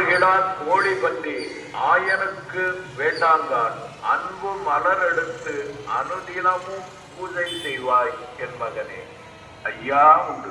ஆடுகிறான் கோழி பற்றி ஆயனுக்கு வேண்டாங்கான். அன்பு மலர் எடுத்து அனுதினமும் பூஜை செய்வாய் என் மகனே. ஐயா உண்டு.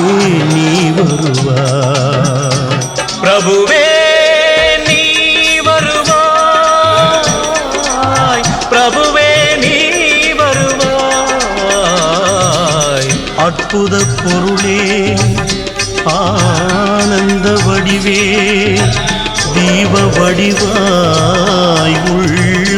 அற்புத பொருளே ஆனந்த வடிவே தீப வடிவாய் உள்ள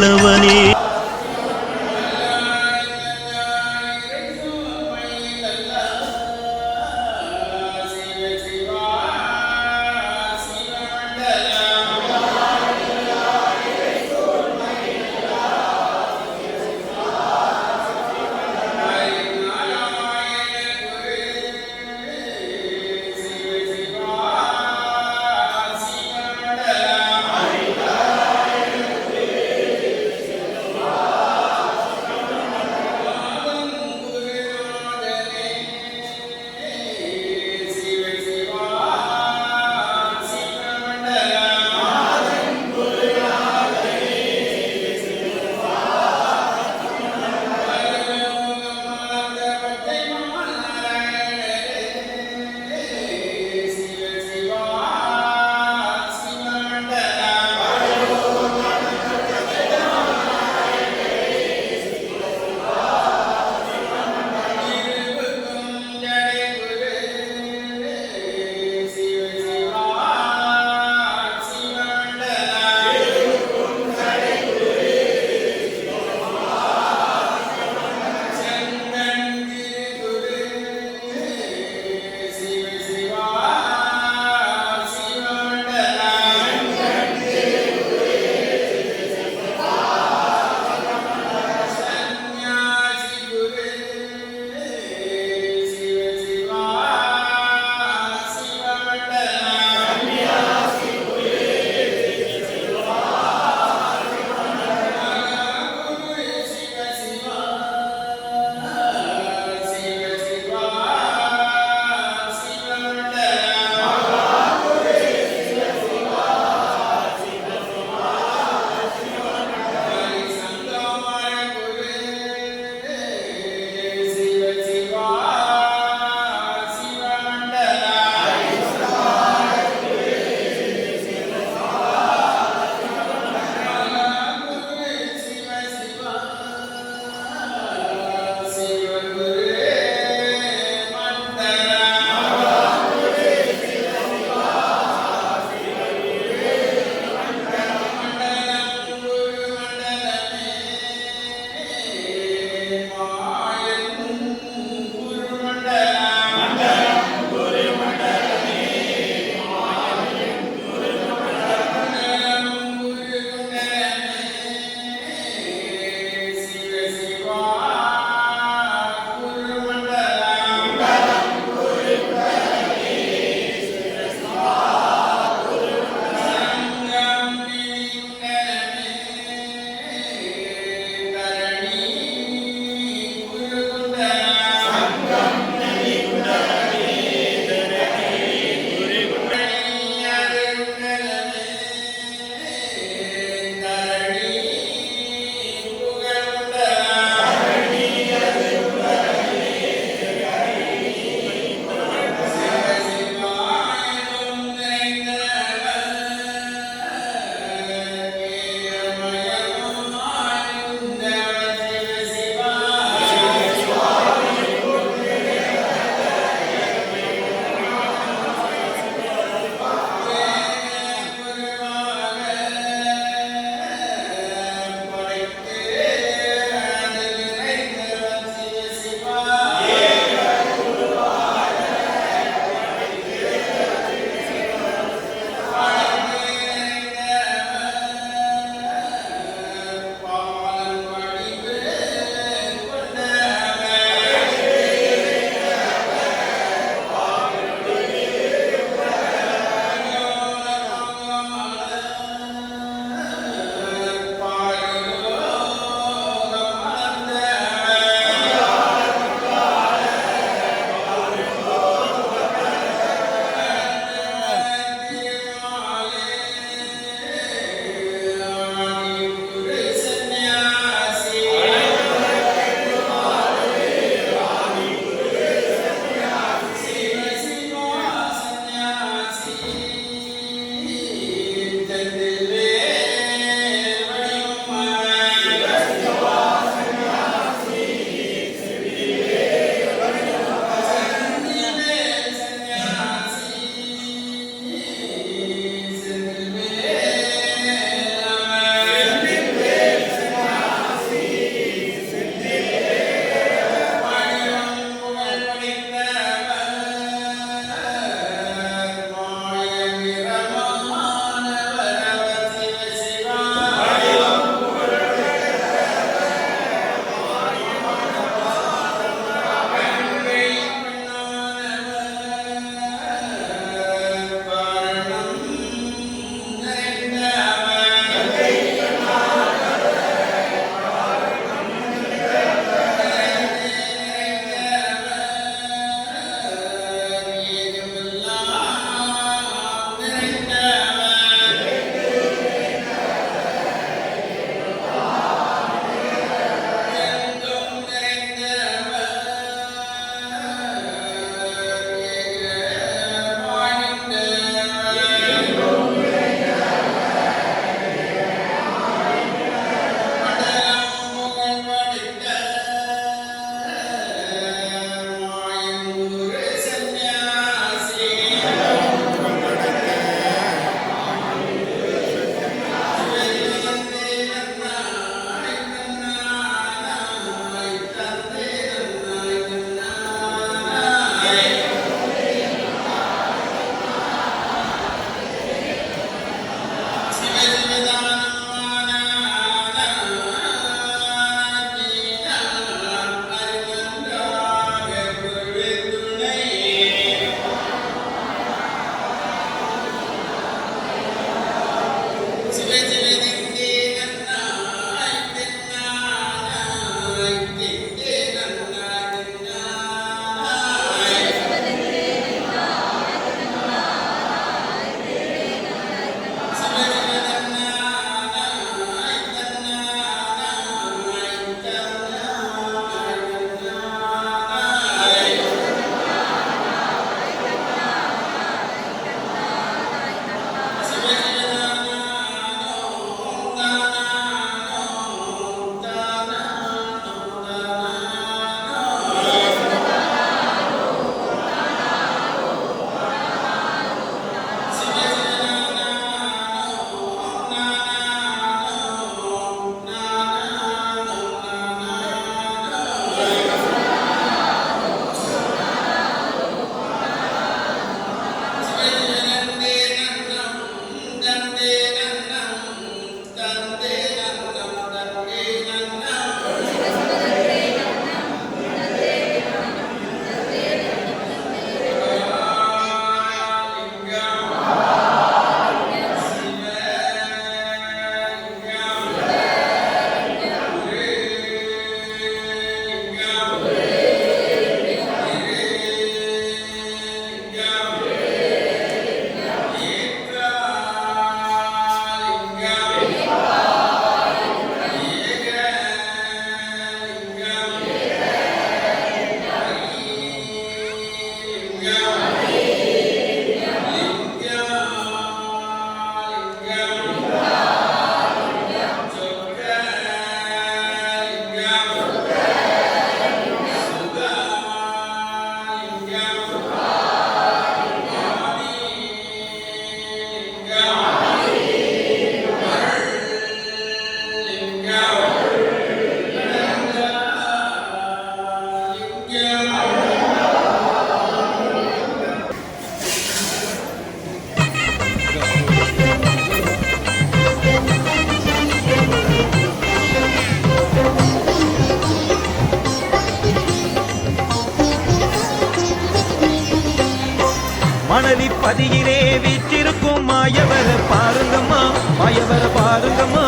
மனதி பதியிலே வீற்றிருக்கும் மாயவர பாருங்கம்மா மாயவர பாருங்கம்மா.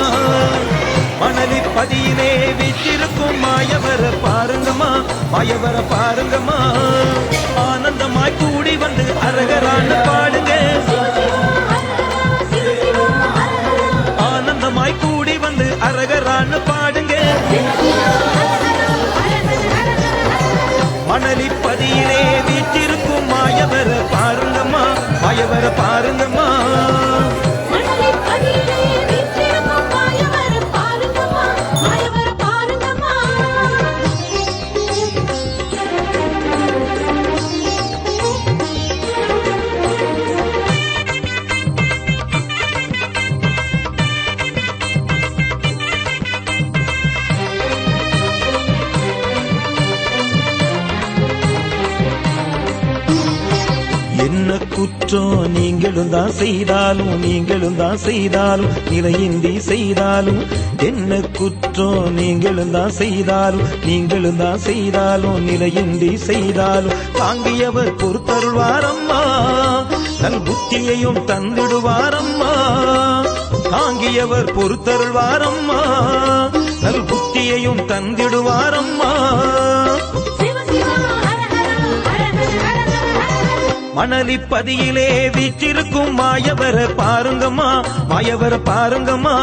மணலி பதியிலே வீற்றிருக்கும் மாயவர பாருங்கம்மா மாயவர பாருங்கம்மா. ஆனந்தமாய் கூடி வந்து அரகரான பாடுங்க. ஆனந்தமாய் கூடி வந்து அரகரான பாடுங்க. மணலி பதியிலே தான் செய்தாலும் நீங்களும் தான் செய்தாலும் நிலையின்றி செய்தாலும் என்ன குற்றம் நீங்களும் தான் செய்தாலும் நீங்களும் தான் செய்தாலும் நிலையின்றி செய்தாலும் தாங்கியவர் பொறுத்தருள்வாரம்மா தன் புத்தியையும் தந்திடுவாரம்மா. தாங்கியவர் பொறுத்தருள்வாரம்மா நல் புத்தியையும் தந்திடுவாரம்மா. மணலிப்பதியிலே வீற்றிருக்கும் மாயவர பாருங்கம்மா. மாயவர பாருங்கம்மா.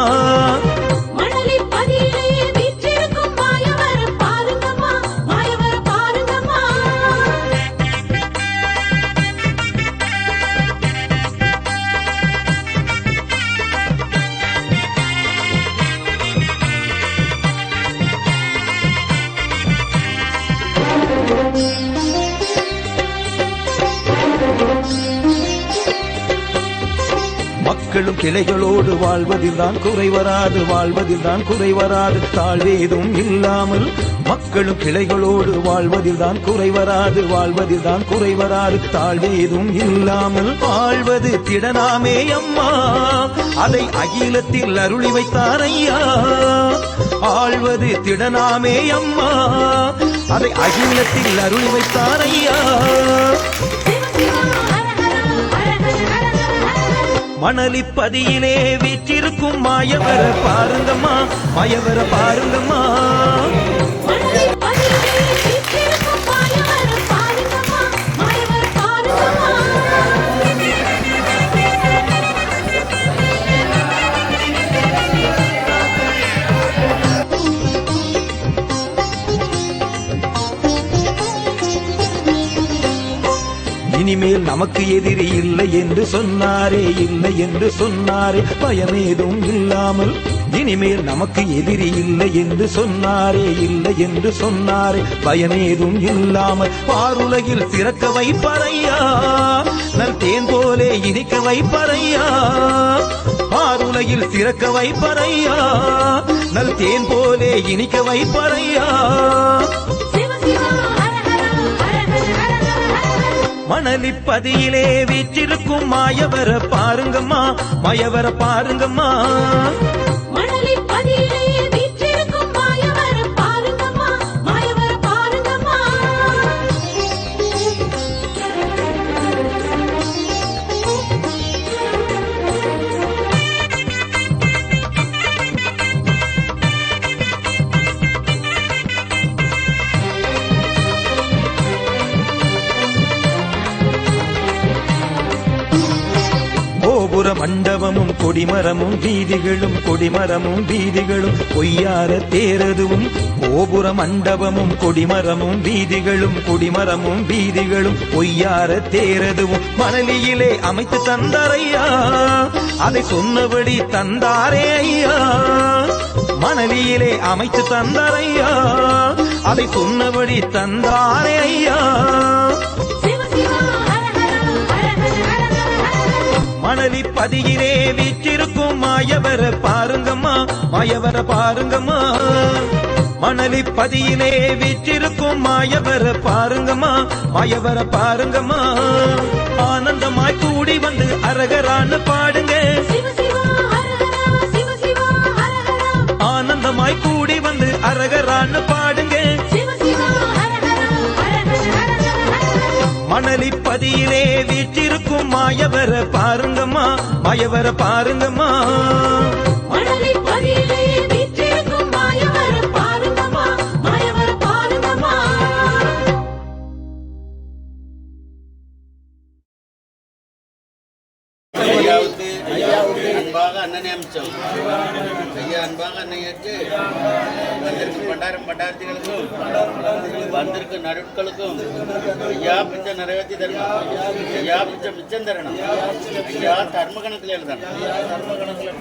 கிளைகளோடு வாழ்வதில் தான் குறை வராது வாழ்வதில் தான் குறை வராது. தாழ்வேதும் இல்லாமல் மக்களும் கிளைகளோடு வாழ்வதில் தான் குறை வராது வாழ்வதில் தான் குறை வராது. தாழ்வேதும் இல்லாமல் வாழ்வது திடனாமே அம்மா. அதை அகிலத்தில் அருளி வைத்தார் ஐயா. ஆழ்வது திடனாமே அம்மா. அதை அகிலத்தில் அருளி வைத்தார் ஐயா. மணலிப்பதியிலே வீற்றிருக்கும் மாயவர பாருங்கம்மா மாயவர பாருங்கம்மா. இனிமேல் நமக்கு எதிரி இல்லை என்று சொன்னாரே இல்லை என்று சொன்னாரே. பயமேதும் இல்லாமல் இனிமேல் நமக்கு எதிரி இல்லை என்று சொன்னாரே இல்லை என்று சொன்னாரே. பயமேதும் இல்லாமல் பாருலகில் திறக்க வைப்பறையா? நல் தேன் போலே இனிக்க வைப்பறையா? பாருலகில் திறக்க வைப்பறையா? நல் தேன் போலே இனிக்க வைப்பறையா? மணலிப்பதியிலே வீற்றிருக்கும் மாயவர பாருங்கம்மா மாயவர பாருங்கம்மா. மணலிப்ப கொடிமரமும் வீதிகளும் கொடிமரமும் வீதிகளும் பொய்யார தேரதுவும் கோபுர மண்டபமும் கொடிமரமும் வீதிகளும் கொடிமரமும் வீதிகளும் பொய்யார தேரதுவும் மணலியிலே அமைத்து தந்தாரையா? அதை சொன்னபடி தந்தாரே ஐயா. மணலியிலே அமைத்து தந்தாரையா? அதை சொன்னபடி தந்தாரே ஐயா. மணலி பதியிலே வீற்றிருக்கும் மாயவர பாருங்கம்மா மாயவர பாருங்கம்மா. மணலி பதியிலே வீற்றிருக்கும் மாயவர பாருங்கம்மா மாயவர பாருங்கம்மா. ஆனந்தமாய் கூடி வந்து அரகரான்னு பாடுங்க. ஆனந்தமாய் கூடி வந்து அரகரான்னு பாடுங்க. மணலிப்பதியிலே சிவ ஹர வீற்றிருக்கும் மாயவர பாருங்கம்மா மாயவர பாருங்கம்மா. வந்திருக்கும் ஐயா பிச்சை நிறைவேற்றி தரணும். ஐயா பிச்சை மிச்சம் தரணும். ஐயா தர்ம கணக்கில் எழுதணும்.